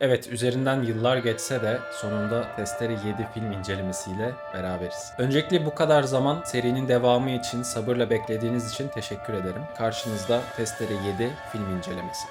Evet, üzerinden yıllar geçse de sonunda Testere 7 film incelemesiyle beraberiz. Öncelikle bu kadar zaman serinin devamı için sabırla beklediğiniz için teşekkür ederim. Karşınızda Testere 7 film incelemesi.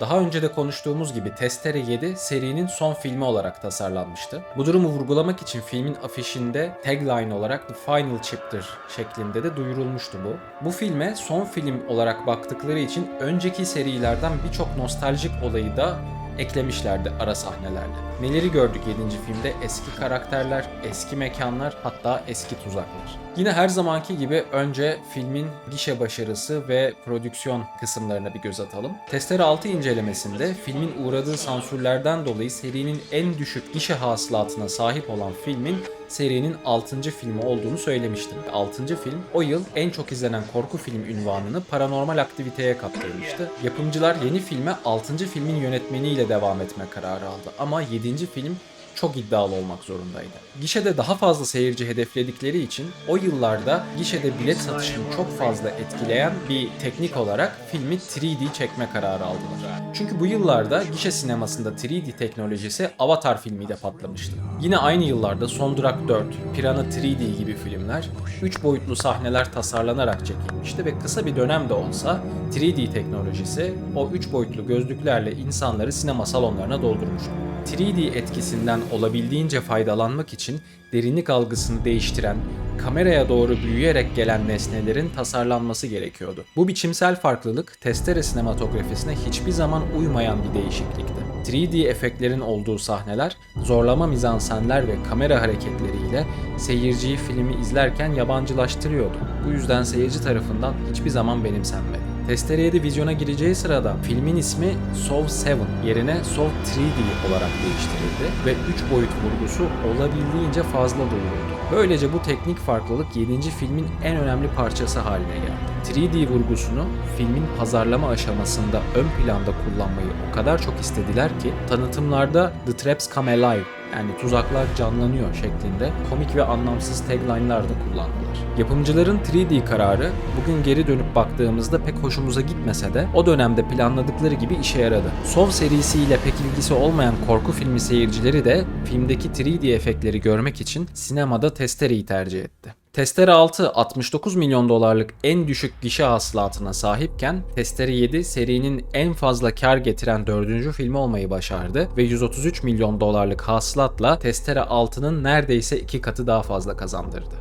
Daha önce de konuştuğumuz gibi Testere 7 serinin son filmi olarak tasarlanmıştı. Bu durumu vurgulamak için filmin afişinde tagline olarak The Final Chapter şeklinde de duyurulmuştu bu. Bu filme son film olarak baktıkları için önceki serilerden birçok nostaljik olayı da eklemişlerdi ara sahnelerle. Neleri gördük 7. filmde? Eski karakterler, eski mekanlar, hatta eski tuzaklar. Yine her zamanki gibi önce filmin gişe başarısı ve prodüksiyon kısımlarına bir göz atalım. Testere 6 incelemesinde filmin uğradığı sansürlerden dolayı serinin en düşük gişe hasılatına sahip olan filmin serinin 6. filmi olduğunu söylemiştim. 6. film o yıl en çok izlenen korku film ünvanını paranormal aktiviteye kaptırmıştı. Yapımcılar yeni filme 6. filmin yönetmeniyle devam etme kararı aldı ama 7. film çok iddialı olmak zorundaydı. Gişede daha fazla seyirci hedefledikleri için o yıllarda gişede bilet satışını çok fazla etkileyen bir teknik olarak filmi 3D çekme kararı aldılar. Çünkü bu yıllarda gişe sinemasında 3D teknolojisi Avatar filmiyle patlamıştı. Yine aynı yıllarda Son Durak 4, Piranha 3D gibi filmler 3 boyutlu sahneler tasarlanarak çekilmişti ve kısa bir dönemde olsa 3D teknolojisi o 3 boyutlu gözlüklerle insanları sinema salonlarına doldurmuştu. 3D etkisinden olabildiğince faydalanmak için derinlik algısını değiştiren, kameraya doğru büyüyerek gelen nesnelerin tasarlanması gerekiyordu. Bu biçimsel farklılık testere sinematografisine hiçbir zaman uymayan bir değişiklikti. 3D efektlerin olduğu sahneler, zorlama mizansenler ve kamera hareketleriyle seyirciyi filmi izlerken yabancılaştırıyordu. Bu yüzden seyirci tarafından hiçbir zaman benimsenmedi. Testere 7 vizyona gireceği sırada filmin ismi Saw 7 yerine Saw 3D olarak değiştirildi ve 3 boyut vurgusu olabildiğince fazla duyuruldu. Böylece bu teknik farklılık 7. filmin en önemli parçası haline geldi. 3D vurgusunu filmin pazarlama aşamasında ön planda kullanmayı o kadar çok istediler ki tanıtımlarda The Traps Come Alive yani tuzaklar canlanıyor şeklinde komik ve anlamsız tagline'lar da kullandılar. Yapımcıların 3D kararı bugün geri dönüp baktığımızda pek hoşumuza gitmese de o dönemde planladıkları gibi işe yaradı. Sov serisiyle pek ilgisi olmayan korku filmi seyircileri de filmdeki 3D efektleri görmek için sinemada testereyi tercih etti. Testere 6 69 milyon dolarlık en düşük gişe hasılatına sahipken Testere 7 serinin en fazla kar getiren dördüncü filmi olmayı başardı ve 133 milyon dolarlık hasılatla Testere 6'nın neredeyse iki katı daha fazla kazandırdı.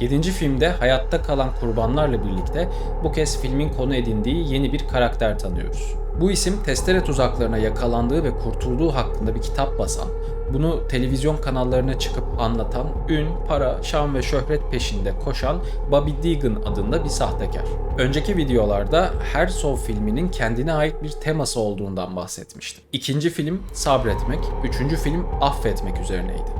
7. filmde hayatta kalan kurbanlarla birlikte bu kez filmin konu edindiği yeni bir karakter tanıyoruz. Bu isim testere tuzaklarına yakalandığı ve kurtulduğu hakkında bir kitap basan, bunu televizyon kanallarına çıkıp anlatan, ün, para, şan ve şöhret peşinde koşan Bobby Deegan adında bir sahtekar. Önceki videolarda her Saw filminin kendine ait bir teması olduğundan bahsetmiştim. İkinci film sabretmek, üçüncü film affetmek üzerineydi.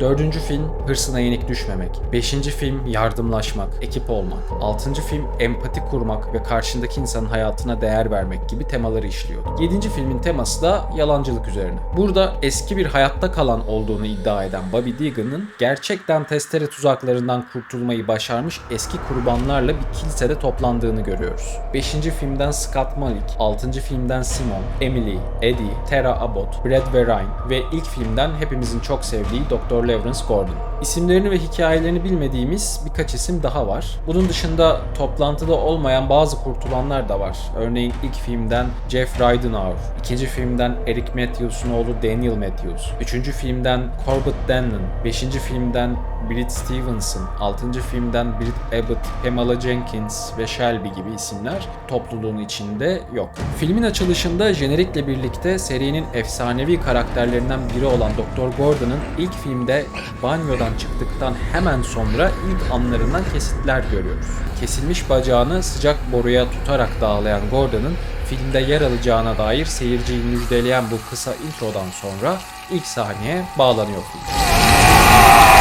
Dördüncü film hırsına yenik düşmemek. Beşinci film yardımlaşmak, ekip olmak. Altıncı film empati kurmak ve karşındaki insanın hayatına değer vermek gibi temaları işliyordu. Yedinci filmin teması da yalancılık üzerine. Burada eski bir hayatta kalan olduğunu iddia eden Bobby Deegan'ın gerçekten testere tuzaklarından kurtulmayı başarmış eski kurbanlarla bir kilisede toplandığını görüyoruz. Beşinci filmden Scott Malik, altıncı filmden Simon, Emily, Eddie, Tara Abbott, Brad ve Ryan ve ilk filmden hepimizin çok sevdiği Dr. Lawrence Gordon. İsimlerini ve hikayelerini bilmediğimiz birkaç isim daha var. Bunun dışında toplantıda olmayan bazı kurtulanlar da var. Örneğin ilk filmden Jeff Ridenhour, ikinci filmden Eric Matthews'un oğlu Daniel Matthews, üçüncü filmden Corbett Dannon, beşinci filmden Britt Stevenson, 6. filmden Britt Abbott, Pamela Jenkins ve Shelby gibi isimler topluluğun içinde yok. Filmin açılışında jenerikle birlikte serinin efsanevi karakterlerinden biri olan Dr. Gordon'ın ilk filmde banyodan çıktıktan hemen sonra ilk anlarından kesitler görüyoruz. Kesilmiş bacağını sıcak boruya tutarak dağlayan Gordon'ın filmde yer alacağına dair seyirciyi müjdeleyen bu kısa introdan sonra ilk sahneye bağlanıyor film.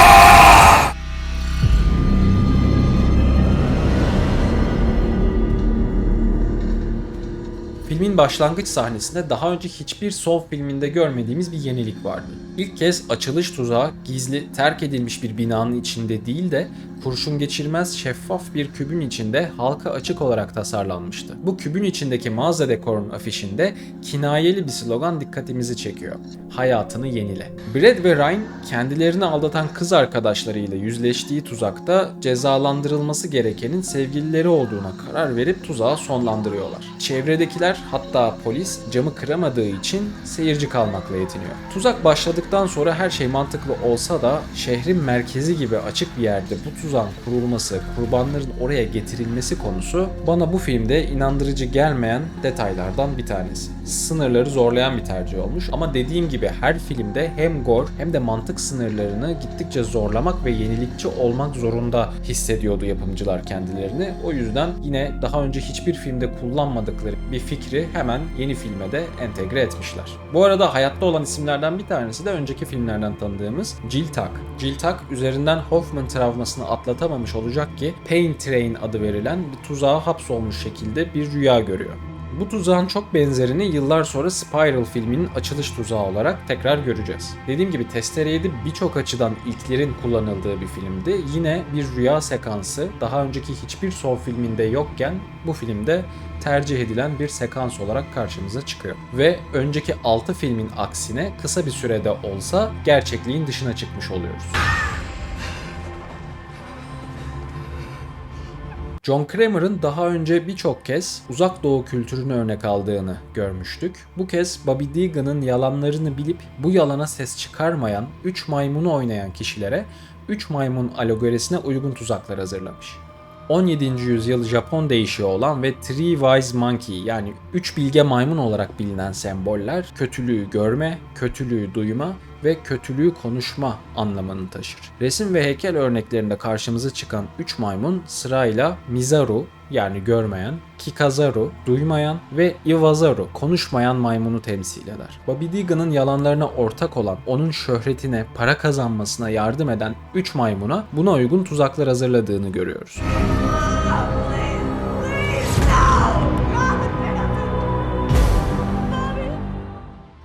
Raw! Filmin başlangıç sahnesinde daha önce hiçbir Saw filminde görmediğimiz bir yenilik vardı. İlk kez açılış tuzağı gizli terk edilmiş bir binanın içinde değil de kurşun geçirmez şeffaf bir kübün içinde halka açık olarak tasarlanmıştı. Bu kübün içindeki mağaza dekorunun afişinde kinayeli bir slogan dikkatimizi çekiyor. Hayatını yenile. Brad ve Ryan kendilerini aldatan kız arkadaşlarıyla yüzleştiği tuzakta cezalandırılması gerekenin sevgilileri olduğuna karar verip tuzağı sonlandırıyorlar. Çevredekiler hatta polis camı kıramadığı için seyirci kalmakla yetiniyor. Tuzak başladıktan sonra her şey mantıklı olsa da şehrin merkezi gibi açık bir yerde bu tuzağın kurulması, kurbanların oraya getirilmesi konusu bana bu filmde inandırıcı gelmeyen detaylardan bir tanesi. Sınırları zorlayan bir tercih olmuş ama dediğim gibi her filmde hem gore hem de mantık sınırlarını gittikçe zorlamak ve yenilikçi olmak zorunda hissediyordu yapımcılar kendilerini. O yüzden yine daha önce hiçbir filmde kullanmadıkları bir fikri hemen yeni filme de entegre etmişler. Bu arada hayatta olan isimlerden bir tanesi de önceki filmlerden tanıdığımız Jill Tuck. Jill Tuck üzerinden Hoffman travmasını atlatamamış olacak ki Pain Train adı verilen bir tuzağa hapsolmuş şekilde bir rüya görüyor. Bu tuzağın çok benzerini yıllar sonra Spiral filminin açılış tuzağı olarak tekrar göreceğiz. Dediğim gibi Testere 7 birçok açıdan ilklerin kullanıldığı bir filmdi. Yine bir rüya sekansı daha önceki hiçbir Saw filminde yokken bu filmde tercih edilen bir sekans olarak karşımıza çıkıyor. Ve önceki 6 filmin aksine kısa bir sürede olsa gerçekliğin dışına çıkmış oluyoruz. John Kramer'ın daha önce birçok kez uzak doğu kültürünü örnek aldığını görmüştük. Bu kez Bobby Deegan'ın yalanlarını bilip bu yalana ses çıkarmayan 3 maymunu oynayan kişilere 3 maymun alegorisine uygun tuzaklar hazırlamış. 17. yüzyıl Japon deyişi olan ve Three Wise Monkey yani 3 bilge maymun olarak bilinen semboller kötülüğü görme, kötülüğü duyma ve kötülüğü konuşma anlamını taşır. Resim ve heykel örneklerinde karşımıza çıkan 3 maymun sırayla Mizaru yani görmeyen, Kikazaru duymayan ve Iwazaru konuşmayan maymunu temsil eder. Bobby Deegan'ın yalanlarına ortak olan, onun şöhretine, para kazanmasına yardım eden 3 maymuna buna uygun tuzaklar hazırladığını görüyoruz.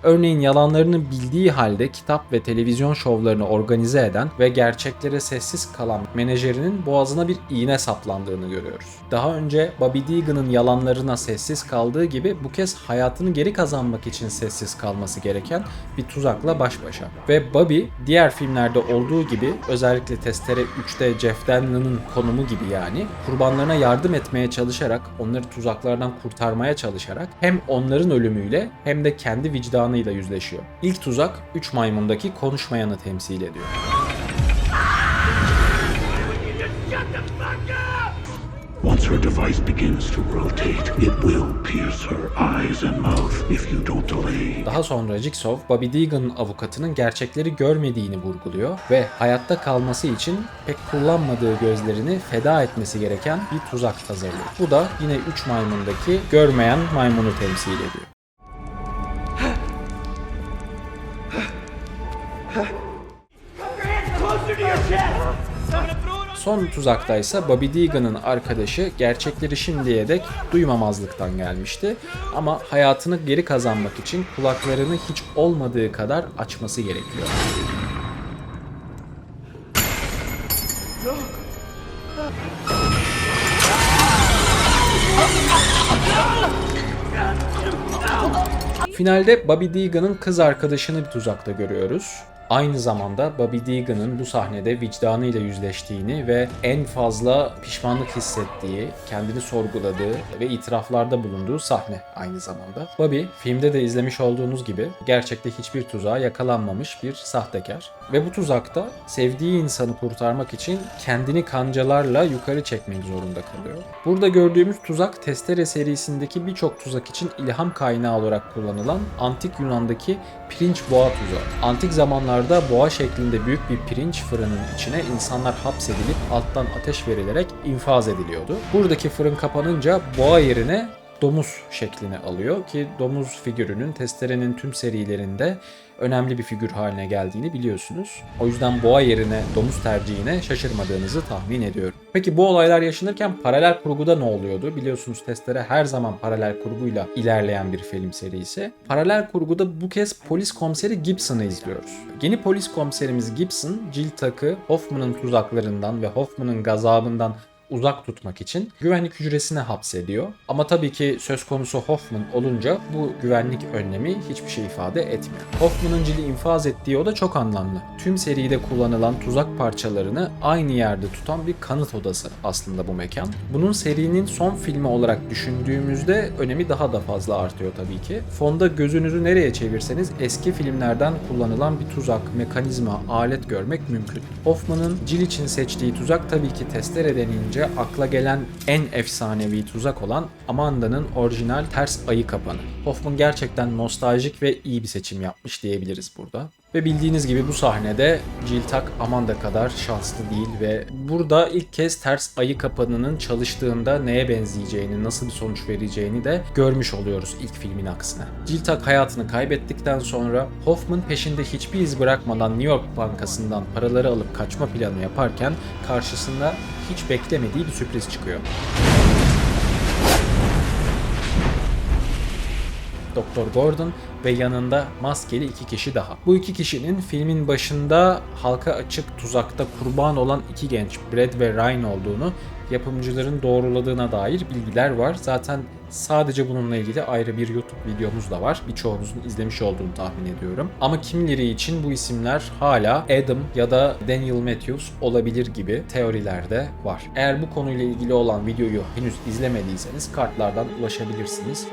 Örneğin yalanlarını bildiği halde kitap ve televizyon şovlarını organize eden ve gerçeklere sessiz kalan menajerinin boğazına bir iğne saplandığını görüyoruz. Daha önce Bobby Deegan'ın yalanlarına sessiz kaldığı gibi bu kez hayatını geri kazanmak için sessiz kalması gereken bir tuzakla baş başa. Ve Bobby diğer filmlerde olduğu gibi özellikle Testere 3'te Jeff Daniel'ın konumu gibi yani kurbanlarına yardım etmeye çalışarak onları tuzaklardan kurtarmaya çalışarak hem onların ölümüyle hem de kendi vicdanıyla yüzleşiyor. İlk tuzak 3 maymundaki konuşmayanı temsil ediyor. Once her device begins to rotate, it will pierce her eyes and mouth if you don't delay. Daha sonra Jigsaw, Bobby Deegan'ın avukatının gerçekleri görmediğini vurguluyor ve hayatta kalması için pek kullanmadığı gözlerini feda etmesi gereken bir tuzak hazırlıyor. Bu da yine 3 maymundaki görmeyen maymunu temsil ediyor. Son tuzaktaysa Bobby Deegan'ın arkadaşı gerçekleri şimdiye dek duymamazlıktan gelmişti. Ama hayatını geri kazanmak için kulaklarını hiç olmadığı kadar açması gerekiyor. Finalde Bobby Deegan'ın kız arkadaşını bir tuzakta görüyoruz. Aynı zamanda Bobby Deegan'ın bu sahnede vicdanıyla yüzleştiğini ve en fazla pişmanlık hissettiği, kendini sorguladığı ve itiraflarda bulunduğu sahne aynı zamanda. Bobby filmde de izlemiş olduğunuz gibi gerçekte hiçbir tuzağa yakalanmamış bir sahtekar. Ve bu tuzakta sevdiği insanı kurtarmak için kendini kancalarla yukarı çekmek zorunda kalıyor. Burada gördüğümüz tuzak Testere serisindeki birçok tuzak için ilham kaynağı olarak kullanılan antik Yunan'daki pirinç boğa tuzağı. Antik zamanlarda boğa şeklinde büyük bir pirinç fırının içine insanlar hapsedilip alttan ateş verilerek infaz ediliyordu. Buradaki fırın kapanınca boğa yerine domuz şeklini alıyor ki domuz figürünün testerenin tüm serilerinde önemli bir figür haline geldiğini biliyorsunuz. O yüzden boğa yerine domuz tercihine şaşırmadığınızı tahmin ediyorum. Peki bu olaylar yaşanırken paralel kurguda ne oluyordu? Biliyorsunuz testere her zaman paralel kurguyla ilerleyen bir film serisi. Paralel kurguda bu kez polis komiseri Gibson'ı izliyoruz. Yeni polis komiserimiz Gibson, Jill Tuck'ı Hoffman'ın tuzaklarından ve Hoffman'ın gazabından uzak tutmak için güvenlik hücresine hapsediyor. Ama tabii ki söz konusu Hoffman olunca bu güvenlik önlemi hiçbir şey ifade etmiyor. Hoffman'ın Jill'i infaz ettiği oda çok anlamlı. Tüm seride kullanılan tuzak parçalarını aynı yerde tutan bir kanıt odası aslında bu mekan. Bunun serinin son filmi olarak düşündüğümüzde önemi daha da fazla artıyor tabii ki. Fonda gözünüzü nereye çevirseniz eski filmlerden kullanılan bir tuzak, mekanizma, alet görmek mümkün. Hoffman'ın Jill için seçtiği tuzak tabii ki testere denince akla gelen en efsanevi tuzak olan Amanda'nın orijinal ters ayı kapanı. Hoffman gerçekten nostaljik ve iyi bir seçim yapmış diyebiliriz burada. Ve bildiğiniz gibi bu sahnede Jill Tuck Amanda kadar şanslı değil ve burada ilk kez ters ayı kapanının çalıştığında neye benzeyeceğini, nasıl bir sonuç vereceğini de görmüş oluyoruz ilk filmin aksine. Jill Tuck hayatını kaybettikten sonra Hoffman peşinde hiçbir iz bırakmadan New York bankasından paraları alıp kaçma planı yaparken karşısında hiç beklemediği bir sürpriz çıkıyor. Doktor Gordon ve yanında maskeli iki kişi daha. Bu iki kişinin filmin başında halka açık tuzakta kurban olan iki genç Brad ve Ryan olduğunu yapımcıların doğruladığına dair bilgiler var. Zaten sadece bununla ilgili ayrı bir YouTube videomuz da var. Birçoğunuzun izlemiş olduğunu tahmin ediyorum. Ama kimileri için bu isimler hala Adam ya da Daniel Matthews olabilir gibi teorilerde var. Eğer bu konuyla ilgili olan videoyu henüz izlemediyseniz kartlardan ulaşabilirsiniz.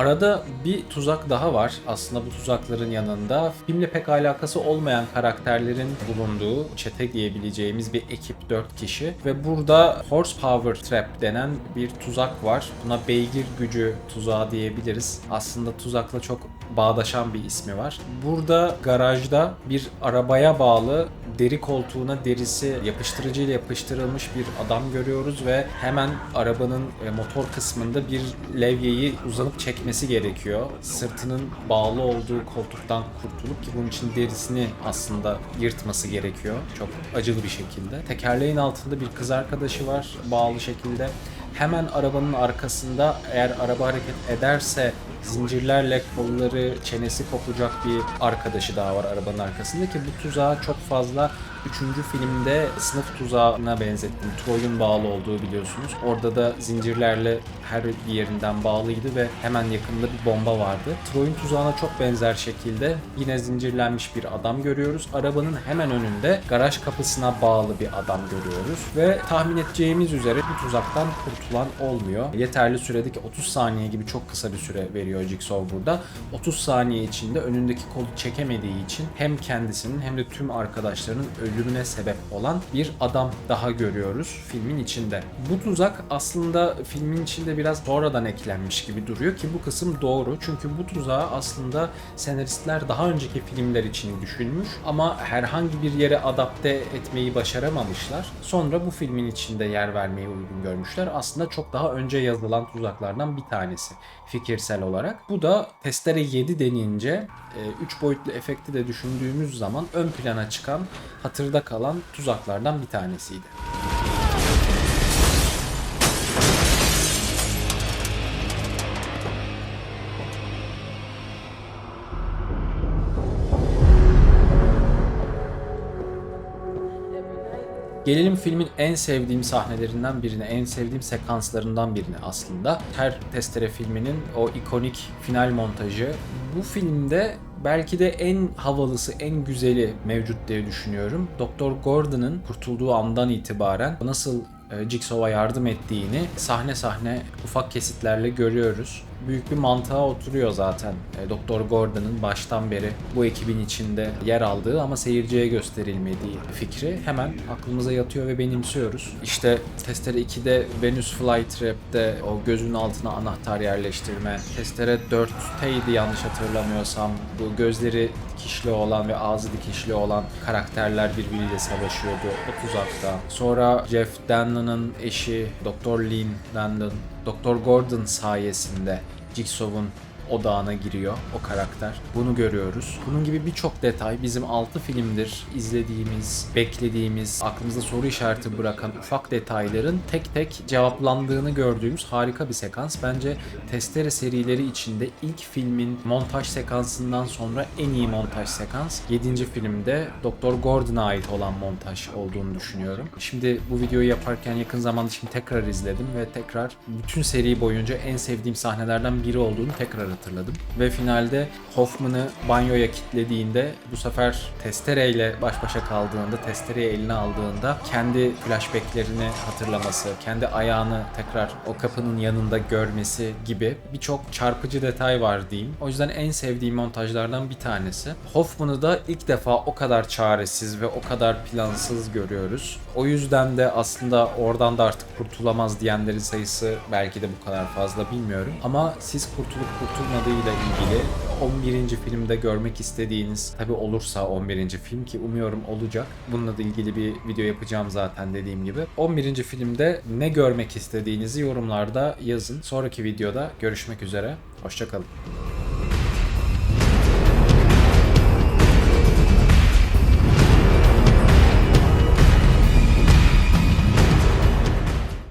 Arada bir tuzak daha var. Aslında bu tuzakların yanında filmle pek alakası olmayan karakterlerin bulunduğu çete diyebileceğimiz bir ekip 4 kişi ve burada horsepower trap denen bir tuzak var. Buna beygir gücü tuzağı diyebiliriz. Aslında tuzakla çok bağdaşan bir ismi var. Burada garajda bir arabaya bağlı deri koltuğuna derisi yapıştırıcıyla yapıştırılmış bir adam görüyoruz ve hemen arabanın e, motor kısmında bir levyeyi uzanıp çekmesi gerekiyor. Sırtının bağlı olduğu koltuktan kurtulup ki bunun için derisini aslında yırtması gerekiyor. Çok acılı bir şekilde. Tekerleğin altında bir kız arkadaşı var bağlı şekilde. Hemen arabanın arkasında eğer araba hareket ederse zincirlerle kolları, çenesi kopacak bir arkadaşı daha var arabanın arkasında ki bu tuzağa çok fazla 3. filmde sınıf tuzağına benzettim. Troy'un bağlı olduğu biliyorsunuz. Orada da zincirlerle her bir yerinden bağlıydı ve hemen yakında bir bomba vardı. Troy'un tuzağına çok benzer şekilde yine zincirlenmiş bir adam görüyoruz. Arabanın hemen önünde garaj kapısına bağlı bir adam görüyoruz ve tahmin edeceğimiz üzere bu tuzaktan kurtulan olmuyor. Yeterli süredeki 30 saniye gibi çok kısa bir süre veriyor Jigsaw burada. 30 saniye içinde önündeki kolu çekemediği için hem kendisinin hem de tüm arkadaşlarının ölümüne sebep olan bir adam daha görüyoruz filmin içinde. Bu tuzak aslında filmin içinde biraz sonradan eklenmiş gibi duruyor ki bu kısım doğru. Çünkü bu tuzağı aslında senaristler daha önceki filmler için düşünmüş ama herhangi bir yere adapte etmeyi başaramamışlar. Sonra bu filmin içinde yer vermeyi uygun görmüşler. Aslında çok daha önce yazılan tuzaklardan bir tanesi fikirsel olarak. Bu da Testere 7 denince 3 boyutlu efekti de düşündüğümüz zaman ön plana çıkan, hatırda kalan tuzaklardan bir tanesiydi. Gelelim filmin en sevdiğim sahnelerinden birine, en sevdiğim sekanslarından birine aslında. Her Testere filminin o ikonik final montajı. Bu filmde belki de en havalısı, en güzeli mevcut diye düşünüyorum. Doktor Gordon'ın kurtulduğu andan itibaren nasıl Jigsaw'a yardım ettiğini sahne sahne ufak kesitlerle görüyoruz. büyük bir mantığa oturuyor zaten. E, Doktor Gordon'ın baştan beri bu ekibin içinde yer aldığı ama seyirciye gösterilmediği fikri hemen aklımıza yatıyor ve benimsiyoruz. İşte Testere 2'de Venus Flytrap'te o gözün altına anahtar yerleştirme. Testere 4'teydi yanlış hatırlamıyorsam. Bu gözleri dikişli olan ve ağzı dikişli olan karakterler birbiriyle savaşıyordu o tuzakta. Sonra Jeff Danlon'ın eşi Dr. Lynn Danlon, Dr. Gordon sayesinde Jigsaw'un odağına giriyor o karakter. Bunu görüyoruz. Bunun gibi birçok detay bizim 6 filmdir izlediğimiz, beklediğimiz, aklımızda soru işareti bırakan ufak detayların tek tek cevaplandığını gördüğümüz harika bir sekans. Bence Testere serileri içinde ilk filmin montaj sekansından sonra en iyi montaj sekans. 7. filmde Dr. Gordon'a ait olan montaj olduğunu düşünüyorum. Şimdi bu videoyu yaparken yakın zamanda şimdi tekrar izledim ve tekrar bütün seri boyunca en sevdiğim sahnelerden biri olduğunu tekrar hatırladım. Ve finalde Hoffman'ı banyoya kilitlediğinde bu sefer testereyle baş başa kaldığında, testereyi eline aldığında kendi flashbacklerini hatırlaması, kendi ayağını tekrar o kapının yanında görmesi gibi birçok çarpıcı detay var diyeyim. O yüzden en sevdiğim montajlardan bir tanesi. Hoffman'ı da ilk defa o kadar çaresiz ve o kadar plansız görüyoruz. O yüzden de aslında oradan da artık kurtulamaz diyenlerin sayısı belki de bu kadar fazla bilmiyorum. Ama siz kurtulup kurtulmadığıyla ilgili 11. filmde görmek istediğiniz tabi olursa 11. film ki umuyorum olacak. Bununla da ilgili bir video yapacağım zaten dediğim gibi. 11. filmde ne görmek istediğinizi yorumlarda yazın. Sonraki videoda görüşmek üzere. Hoşçakalın.